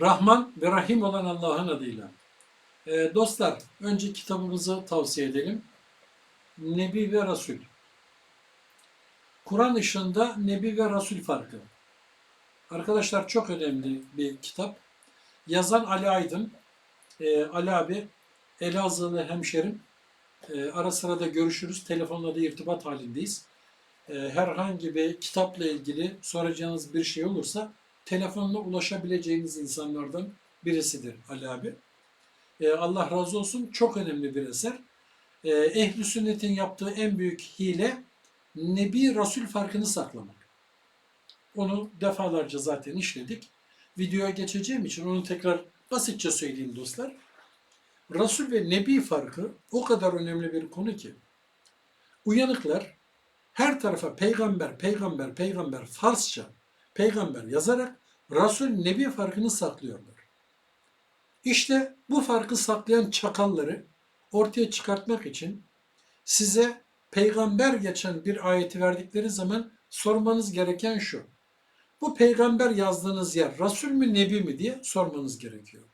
Rahman ve Rahim olan Allah'ın adıyla. Ee, dostlar, önce kitabımızı tavsiye edelim. Nebi ve Resul. Kur'an ışığında Nebi ve Resul farkı. Arkadaşlar çok önemli bir kitap. Yazan Ali Aydın. Ee, Ali abi Elazığlı hemşerim. Ee, ara sıra da görüşürüz. Telefonla da irtibat halindeyiz. Ee, herhangi bir kitapla ilgili soracağınız bir şey olursa telefonla ulaşabileceğiniz insanlardan birisidir Ali abi. Ee, Allah razı olsun. Çok önemli bir eser. Ee, Ehl-i Sünnet'in yaptığı en büyük hile Nebi Resul farkını saklamak. Onu defalarca zaten işledik. Videoya geçeceğim için onu tekrar basitçe söyleyeyim dostlar. Resul ve Nebi farkı o kadar önemli bir konu ki uyanıklar her tarafa peygamber, peygamber, peygamber Farsça peygamber yazarak Resul Nebi farkını saklıyorlar. İşte bu farkı saklayan çakalları ortaya çıkartmak için size peygamber geçen bir ayeti verdikleri zaman sormanız gereken şu. Bu peygamber yazdığınız yer Resul mü Nebi mi diye sormanız gerekiyor.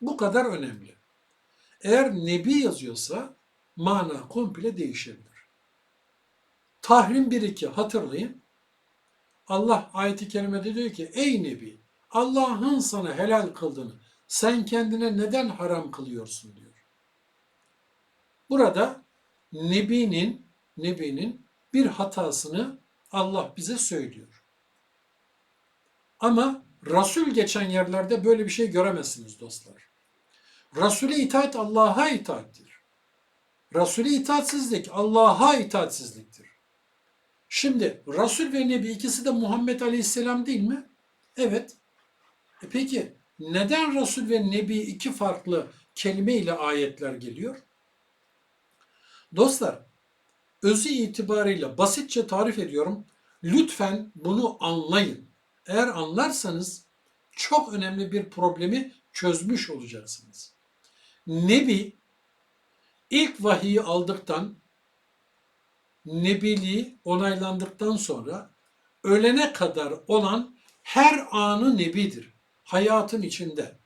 Bu kadar önemli. Eğer Nebi yazıyorsa mana komple değişebilir. Tahrim 1-2 hatırlayın. Allah ayeti kerimede diyor ki ey Nebi Allah'ın sana helal kıldığını sen kendine neden haram kılıyorsun diyor. Burada Nebi'nin Nebi'nin bir hatasını Allah bize söylüyor. Ama Resul geçen yerlerde böyle bir şey göremezsiniz dostlar. Resul'e itaat Allah'a itaattir. Resul'e itaatsizlik Allah'a itaatsizliktir. Şimdi Resul ve Nebi ikisi de Muhammed Aleyhisselam değil mi? Evet. E peki neden Resul ve Nebi iki farklı kelime ile ayetler geliyor? Dostlar, özü itibarıyla basitçe tarif ediyorum. Lütfen bunu anlayın. Eğer anlarsanız çok önemli bir problemi çözmüş olacaksınız. Nebi ilk vahiyi aldıktan, nebiliği onaylandıktan sonra ölene kadar olan her anı nebidir. Hayatın içinde.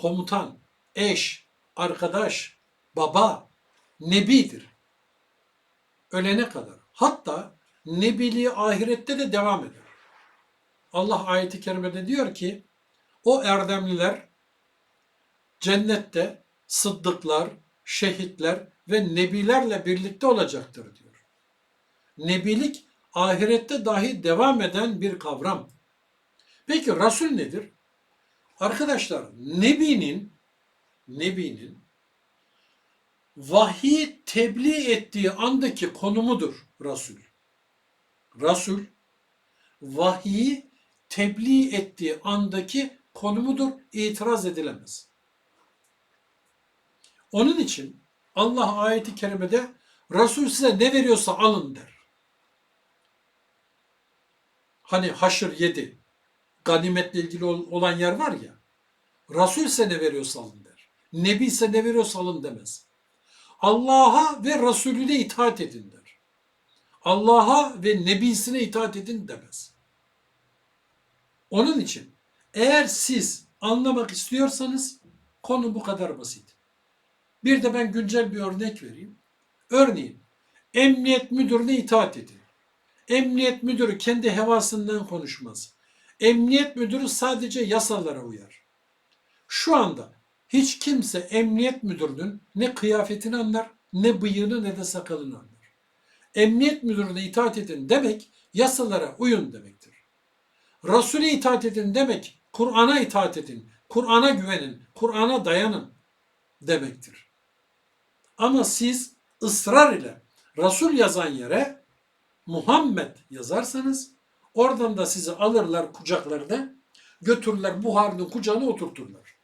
Komutan, eş, arkadaş, baba, nebidir. Ölene kadar. Hatta nebiliği ahirette de devam eder. Allah ayeti kerimede diyor ki o erdemliler cennette sıddıklar, şehitler ve nebilerle birlikte olacaktır diyor. Nebilik ahirette dahi devam eden bir kavram. Peki Resul nedir? Arkadaşlar Nebi'nin Nebi'nin vahiy tebliğ ettiği andaki konumudur Resul. Resul vahiyi tebliğ ettiği andaki konumudur, itiraz edilemez. Onun için Allah ayeti kerimede Resul size ne veriyorsa alın der. Hani Haşr 7 ganimetle ilgili olan yer var ya. Resul ise ne veriyorsa alın der. Nebi ise ne veriyorsa alın demez. Allah'a ve Resulüne itaat edin der. Allah'a ve Nebisine itaat edin demez. Onun için eğer siz anlamak istiyorsanız konu bu kadar basit. Bir de ben güncel bir örnek vereyim. Örneğin emniyet müdürüne itaat edin. Emniyet müdürü kendi hevasından konuşmaz. Emniyet müdürü sadece yasalara uyar. Şu anda hiç kimse emniyet müdürünün ne kıyafetini anlar, ne bıyığını ne de sakalını anlar. Emniyet müdürüne itaat edin demek yasalara uyun demektir. Resul'e itaat edin demek Kur'an'a itaat edin, Kur'an'a güvenin, Kur'an'a dayanın demektir. Ama siz ısrar ile Resul yazan yere Muhammed yazarsanız oradan da sizi alırlar kucaklarda götürürler buharının kucağına oturturlar.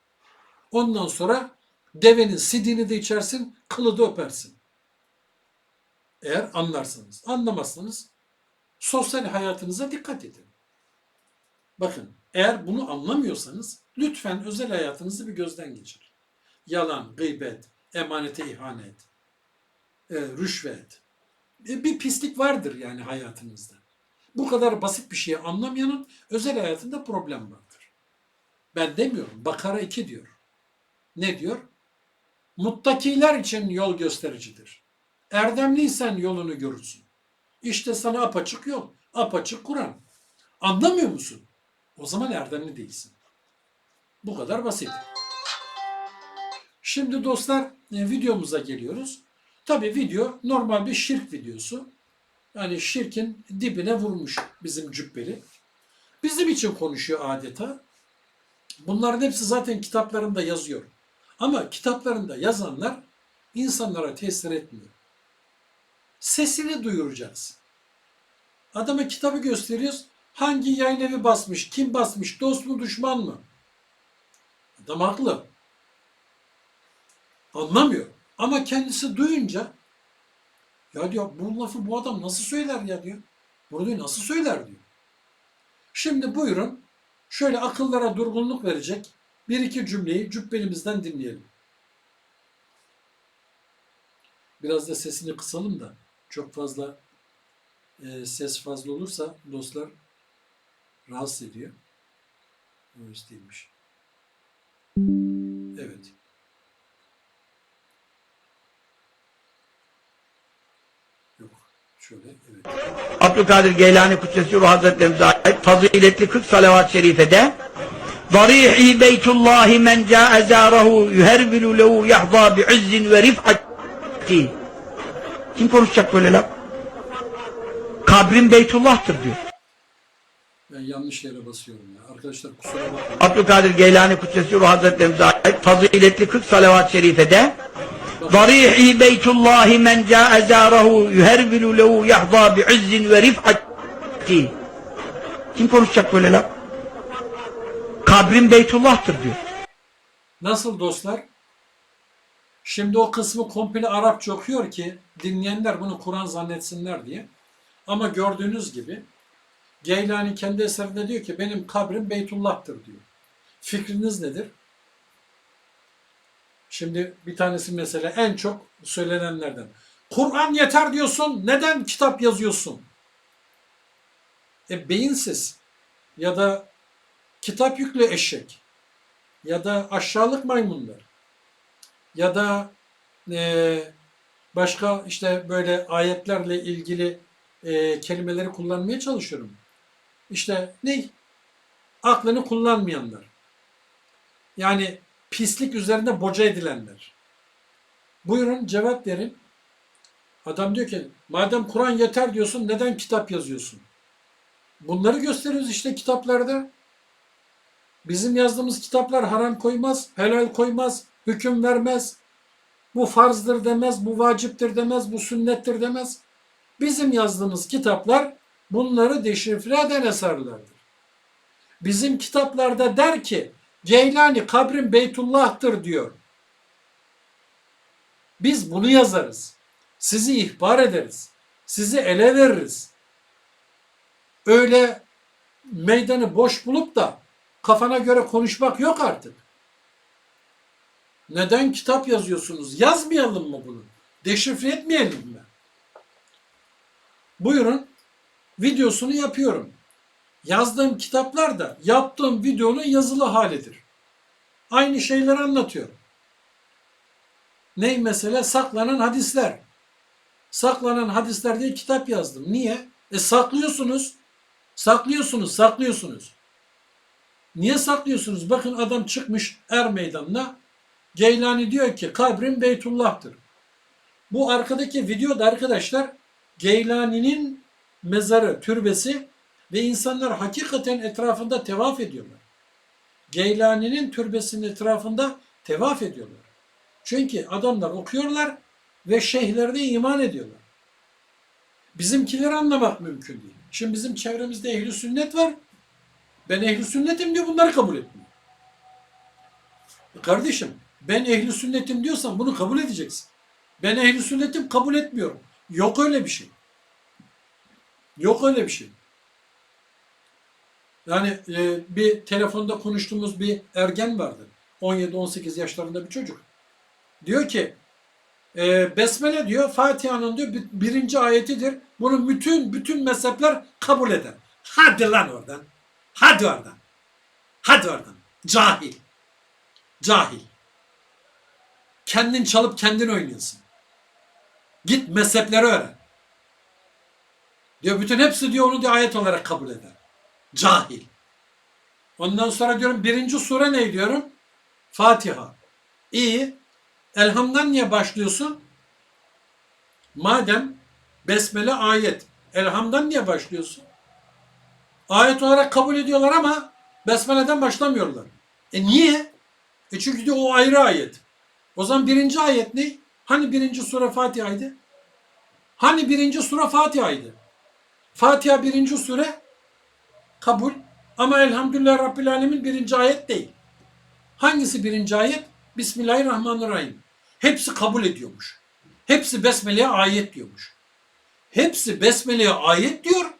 Ondan sonra devenin sidini de içersin, kılı da öpersin. Eğer anlarsanız. Anlamazsanız sosyal hayatınıza dikkat edin. Bakın eğer bunu anlamıyorsanız lütfen özel hayatınızı bir gözden geçirin. Yalan, gıybet, emanete ihanet, e, rüşvet. E, bir pislik vardır yani hayatınızda. Bu kadar basit bir şeyi anlamayanın özel hayatında problem vardır. Ben demiyorum. Bakara 2 diyor. Ne diyor? Muttakiler için yol göstericidir. Erdemliysen yolunu görürsün. İşte sana apaçık yol. Apaçık Kur'an. Anlamıyor musun? O zaman erdemli değilsin. Bu kadar basit. Şimdi dostlar e, videomuza geliyoruz. Tabi video normal bir şirk videosu. Yani şirkin dibine vurmuş bizim cübbeli. Bizim için konuşuyor adeta. Bunların hepsi zaten kitaplarında yazıyor. Ama kitaplarında yazanlar insanlara tesir etmiyor. Sesini duyuracaksın. Adama kitabı gösteriyoruz. Hangi yayın evi basmış, kim basmış, dost mu düşman mı? Adam haklı. Anlamıyor. Ama kendisi duyunca ya diyor bu lafı bu adam nasıl söyler ya diyor. Bunu nasıl söyler diyor. Şimdi buyurun şöyle akıllara durgunluk verecek bir iki cümleyi cübbelimizden dinleyelim. Biraz da sesini kısalım da çok fazla e, ses fazla olursa dostlar rahatsız ediyor. O isteymiş. Evet. Yok. Şöyle evet. Abdülkadir Geylani Kutsesi Ruh Hazretlerimize ait faziletli 40 salavat-ı şerifede Darihi beytullahi men câe zârehu yuhervilu lehu yahzâ bi'izzin ve rif'ati Kim konuşacak böyle laf? Kabrin Beytullah'tır diyor. Ben yanlış yere basıyorum ya. Arkadaşlar kusura bakmayın. Abdülkadir Geylani Kutsesi Ruh Hazretlerimize ait faziletli 40 salavat-ı şerifede Darihi beytullahi men câe zârehu yuhervilu lehu yahzâ bi'izzin ve rif'ati Kim konuşacak böyle laf? Kabrin Beytullah'tır diyor. Nasıl dostlar? Şimdi o kısmı komple Arapça okuyor ki dinleyenler bunu Kur'an zannetsinler diye. Ama gördüğünüz gibi Geylani kendi eserinde diyor ki benim kabrim Beytullah'tır diyor. Fikriniz nedir? Şimdi bir tanesi mesela en çok söylenenlerden. Kur'an yeter diyorsun. Neden kitap yazıyorsun? E beyinsiz ya da kitap yüklü eşek ya da aşağılık maymunlar ya da e, başka işte böyle ayetlerle ilgili e, kelimeleri kullanmaya çalışıyorum. İşte ne? Aklını kullanmayanlar. Yani pislik üzerinde boca edilenler. Buyurun cevap verin. Adam diyor ki madem Kur'an yeter diyorsun neden kitap yazıyorsun? Bunları gösteriyoruz işte kitaplarda. Bizim yazdığımız kitaplar haram koymaz, helal koymaz, hüküm vermez. Bu farzdır demez, bu vaciptir demez, bu sünnettir demez. Bizim yazdığımız kitaplar bunları deşifre eden eserlerdir. Bizim kitaplarda der ki Geylani kabrin Beytullah'tır diyor. Biz bunu yazarız. Sizi ihbar ederiz. Sizi ele veririz. Öyle meydanı boş bulup da kafana göre konuşmak yok artık. Neden kitap yazıyorsunuz? Yazmayalım mı bunu? Deşifre etmeyelim mi? Buyurun. Videosunu yapıyorum. Yazdığım kitaplar da yaptığım videonun yazılı halidir. Aynı şeyleri anlatıyorum. Ney mesela? Saklanan hadisler. Saklanan hadisler diye kitap yazdım. Niye? E saklıyorsunuz. Saklıyorsunuz, saklıyorsunuz. Niye saklıyorsunuz? Bakın adam çıkmış er meydanına. Geylani diyor ki kabrim Beytullah'tır. Bu arkadaki videoda arkadaşlar Geylani'nin mezarı, türbesi ve insanlar hakikaten etrafında tevaf ediyorlar. Geylani'nin türbesinin etrafında tevaf ediyorlar. Çünkü adamlar okuyorlar ve şeyhlerine iman ediyorlar. Bizimkileri anlamak mümkün değil. Şimdi bizim çevremizde ehli sünnet var. Ben ehli sünnetim diyor bunları kabul etmiyor. E Kardeşim ben ehli sünnetim diyorsan bunu kabul edeceksin. Ben ehli sünnetim kabul etmiyorum. Yok öyle bir şey. Yok öyle bir şey. Yani e, bir telefonda konuştuğumuz bir ergen vardı. 17-18 yaşlarında bir çocuk. Diyor ki e, Besmele diyor Fatiha'nın diyor bir- birinci ayetidir. Bunu bütün bütün mezhepler kabul eder. Hadi lan oradan. Hadi oradan. Hadi oradan. Cahil. Cahil. Kendin çalıp kendin oynuyorsun. Git mezhepleri öğren. Diyor bütün hepsi diyor onu diyor ayet olarak kabul eder. Cahil. Ondan sonra diyorum birinci sure ne diyorum? Fatiha. İyi. Elhamdan niye başlıyorsun? Madem Besmele ayet. Elhamdan niye başlıyorsun? Ayet olarak kabul ediyorlar ama Besmele'den başlamıyorlar. E niye? E çünkü de o ayrı ayet. O zaman birinci ayet ne? Hani birinci sure Fatiha'ydı? Hani birinci sure Fatiha'ydı? Fatiha birinci sure kabul ama Elhamdülillah Rabbil Alemin birinci ayet değil. Hangisi birinci ayet? Bismillahirrahmanirrahim. Hepsi kabul ediyormuş. Hepsi Besmele'ye ayet diyormuş. Hepsi Besmele'ye ayet diyor.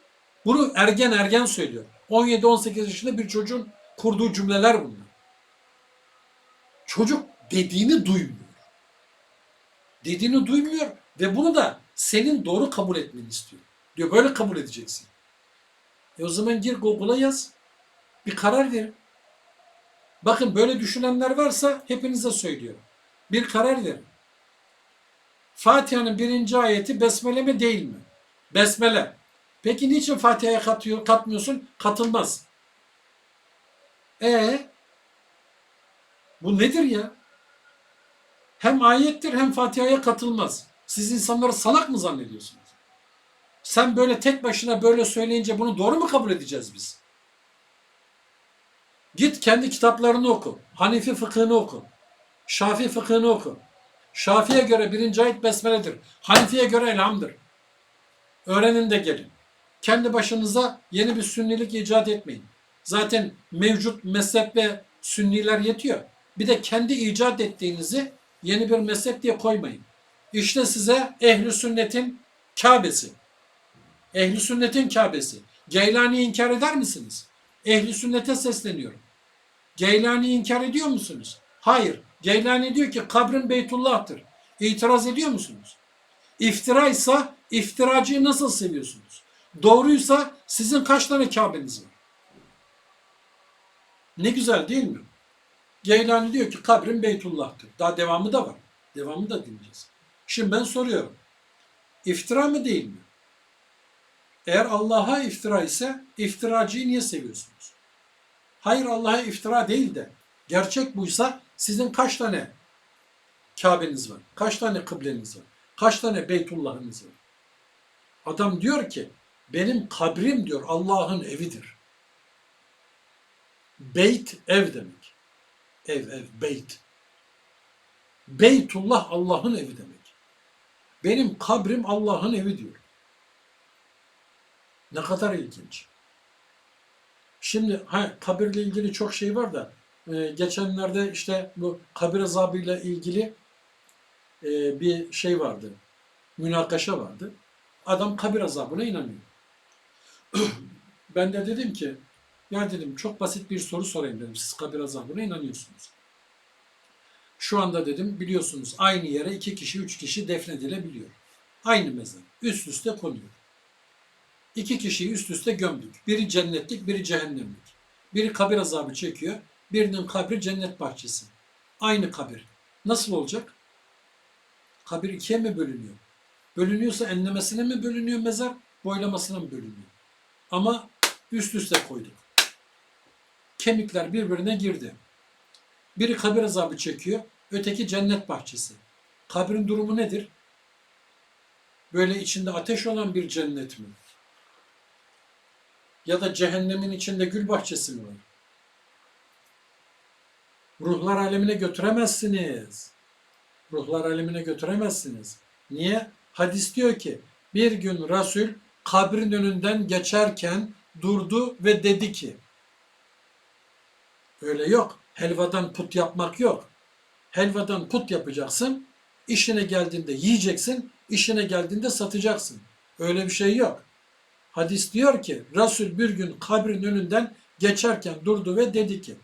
Bunu ergen ergen söylüyor. 17-18 yaşında bir çocuğun kurduğu cümleler bunlar. Çocuk dediğini duymuyor. Dediğini duymuyor ve bunu da senin doğru kabul etmeni istiyor. Diyor böyle kabul edeceksin. E o zaman gir Google'a yaz. Bir karar verin. Bakın böyle düşünenler varsa hepinize söylüyorum. Bir karar verin. Fatiha'nın birinci ayeti besmele mi değil mi? Besmele. Peki niçin Fatiha'ya katıyor, katmıyorsun? Katılmaz. E bu nedir ya? Hem ayettir hem Fatiha'ya katılmaz. Siz insanları salak mı zannediyorsunuz? Sen böyle tek başına böyle söyleyince bunu doğru mu kabul edeceğiz biz? Git kendi kitaplarını oku. Hanifi fıkhını oku. Şafi fıkhını oku. Şafi'ye göre birinci ayet besmeledir. Hanifi'ye göre elhamdır. Öğrenin de gelin. Kendi başınıza yeni bir sünnilik icat etmeyin. Zaten mevcut mezhep ve sünniler yetiyor. Bir de kendi icat ettiğinizi yeni bir mezhep diye koymayın. İşte size ehli sünnetin Kabe'si. Ehli sünnetin Kabe'si. Geylani'yi inkar eder misiniz? Ehli sünnete sesleniyorum. Geylani'yi inkar ediyor musunuz? Hayır. Geylani diyor ki kabrin Beytullah'tır. İtiraz ediyor musunuz? İftiraysa iftiracıyı nasıl seviyorsunuz? Doğruysa sizin kaç tane Kabe'niz var? Ne güzel değil mi? Geylani diyor ki kabrin Beytullah'tır. Daha devamı da var. Devamı da dinleyeceğiz. Şimdi ben soruyorum. İftira mı değil mi? Eğer Allah'a iftira ise iftiracıyı niye seviyorsunuz? Hayır Allah'a iftira değil de gerçek buysa sizin kaç tane Kabe'niz var? Kaç tane kıbleniz var? Kaç tane Beytullah'ınız var? Adam diyor ki benim kabrim diyor Allah'ın evidir. Beyt ev demek. Ev ev beyt. Beytullah Allah'ın evi demek. Benim kabrim Allah'ın evi diyor. Ne kadar ilginç. Şimdi ha, kabirle ilgili çok şey var da e, geçenlerde işte bu kabir azabıyla ilgili e, bir şey vardı. Münakaşa vardı. Adam kabir azabına inanıyor. ben de dedim ki ya dedim çok basit bir soru sorayım dedim. Siz kabir azabına inanıyorsunuz. Şu anda dedim biliyorsunuz aynı yere iki kişi, üç kişi defnedilebiliyor. Aynı mezar. Üst üste konuyor. İki kişiyi üst üste gömdük. Biri cennetlik, biri cehennemlik. Biri kabir azabı çekiyor. Birinin kabri cennet bahçesi. Aynı kabir. Nasıl olacak? Kabir ikiye mi bölünüyor? Bölünüyorsa enlemesine mi bölünüyor mezar, boylamasına mı bölünüyor? Ama üst üste koyduk. Kemikler birbirine girdi. Biri kabir azabı çekiyor, öteki cennet bahçesi. Kabrin durumu nedir? Böyle içinde ateş olan bir cennet mi? Ya da cehennemin içinde gül bahçesi mi var? Ruhlar alemine götüremezsiniz. Ruhlar alemine götüremezsiniz. Niye? Hadis diyor ki bir gün Resul kabrin önünden geçerken durdu ve dedi ki öyle yok. Helvadan put yapmak yok. Helvadan put yapacaksın. İşine geldiğinde yiyeceksin. işine geldiğinde satacaksın. Öyle bir şey yok. Hadis diyor ki Resul bir gün kabrin önünden geçerken durdu ve dedi ki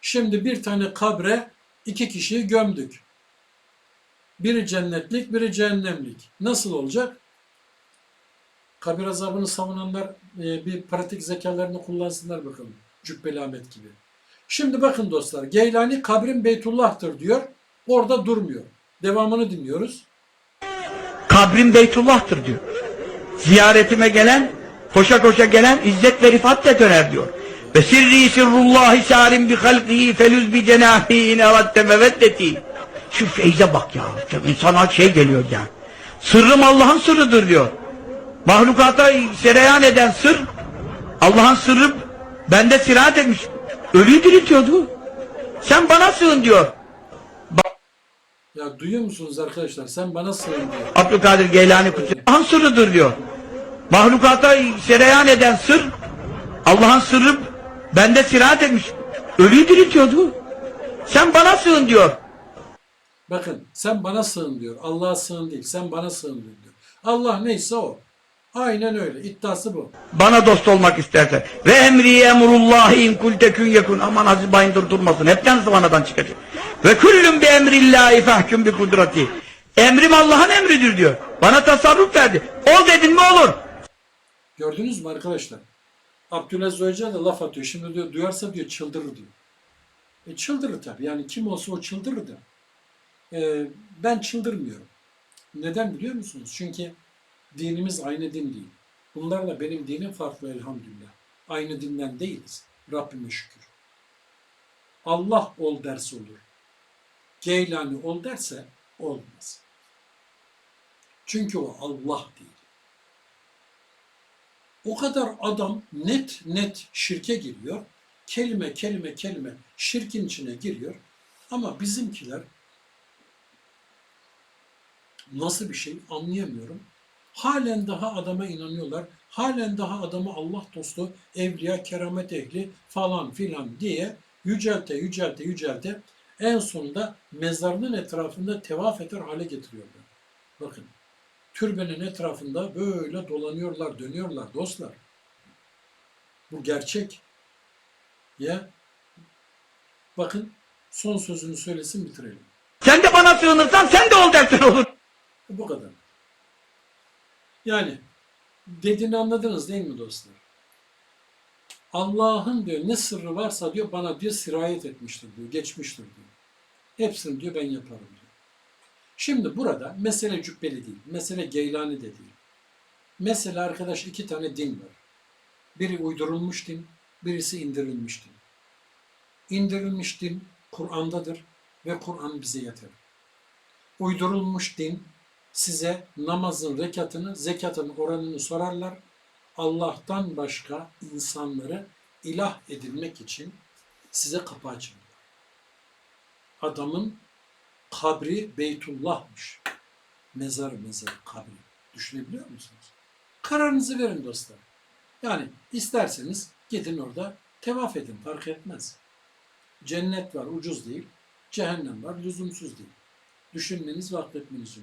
şimdi bir tane kabre iki kişiyi gömdük. Biri cennetlik, biri cehennemlik. Nasıl olacak? Kabir azabını savunanlar e, bir pratik zekalarını kullansınlar bakalım. Cübbeli Ahmet gibi. Şimdi bakın dostlar Geylani kabrin Beytullah'tır diyor. Orada durmuyor. Devamını dinliyoruz. Kabrim Beytullah'tır diyor. Ziyaretime gelen, koşa koşa gelen izzet ve rifatle döner diyor. Ve sirri sirrullahi sarim bi halqihi felüz bi cenahi in eradte meveddeti. Şu feyze bak ya. İnsana şey geliyor ya. Sırrım Allah'ın sırrıdır diyor. Mahlukata sereyan eden sır, Allah'ın sırrı bende sirahat etmiş. Ölüyü diriltiyordu. Sen bana sığın diyor. Ya duyuyor musunuz arkadaşlar? Sen bana sığın diyor. Abdülkadir Geylani Kutsi Allah'ın sırrıdır diyor. Mahlukata sereyan eden sır Allah'ın sırrı bende sirahat etmiş. Ölüyü diriltiyordu. Sen bana sığın diyor. Bakın sen bana sığın diyor. Allah'a sığın değil. Sen bana sığın diyor. Allah neyse o. Aynen öyle. İddiası bu. Bana dost olmak istersen. Ve emri emrullahi in kul tekün yekun. Aman Aziz Bayındır durmasın. Hepten zıvanadan çıkacak. Ve küllüm bi emrillahi fahkum bi kudrati. Emrim Allah'ın emridir diyor. Bana tasarruf verdi. Ol dedin mi olur. Gördünüz mü arkadaşlar? Abdülaziz Hoca da laf atıyor. Şimdi diyor duyarsa diyor çıldırır diyor. E çıldırır tabii. Yani kim olsa o çıldırır da. E, ben çıldırmıyorum. Neden biliyor musunuz? Çünkü dinimiz aynı din değil. Bunlarla benim dinim farklı elhamdülillah. Aynı dinden değiliz. Rabbime şükür. Allah ol derse olur. Geylani ol derse olmaz. Çünkü o Allah değil. O kadar adam net net şirke giriyor. Kelime kelime kelime şirkin içine giriyor. Ama bizimkiler nasıl bir şey anlayamıyorum. Halen daha adama inanıyorlar. Halen daha adamı Allah dostu, evliya, keramet ehli falan filan diye yücelte yücelte yücelte en sonunda mezarının etrafında tevaf eder hale getiriyorlar. Bakın türbenin etrafında böyle dolanıyorlar, dönüyorlar dostlar. Bu gerçek. Ya bakın son sözünü söylesin bitirelim. Sen de bana sığınırsan sen de ol dersen olur. Bu kadar. Yani dediğini anladınız değil mi dostlar? Allah'ın diyor ne sırrı varsa diyor bana diyor sirayet etmiştir diyor, geçmiştir diyor. Hepsini diyor ben yaparım diyor. Şimdi burada mesele cübbeli değil, mesele geylani de değil. Mesele arkadaş iki tane din var. Biri uydurulmuş din, birisi indirilmiş din. İndirilmiş din Kur'an'dadır ve Kur'an bize yeter. Uydurulmuş din size namazın rekatını, zekatın oranını sorarlar. Allah'tan başka insanları ilah edilmek için size kapı açarlar. Adamın kabri Beytullah'mış. Mezarı mezarı kabri. Düşünebiliyor musunuz? Kararınızı verin dostlar. Yani isterseniz gidin orada tevaf edin fark etmez. Cennet var ucuz değil. Cehennem var lüzumsuz değil. Düşünmeniz ve akletmeniz.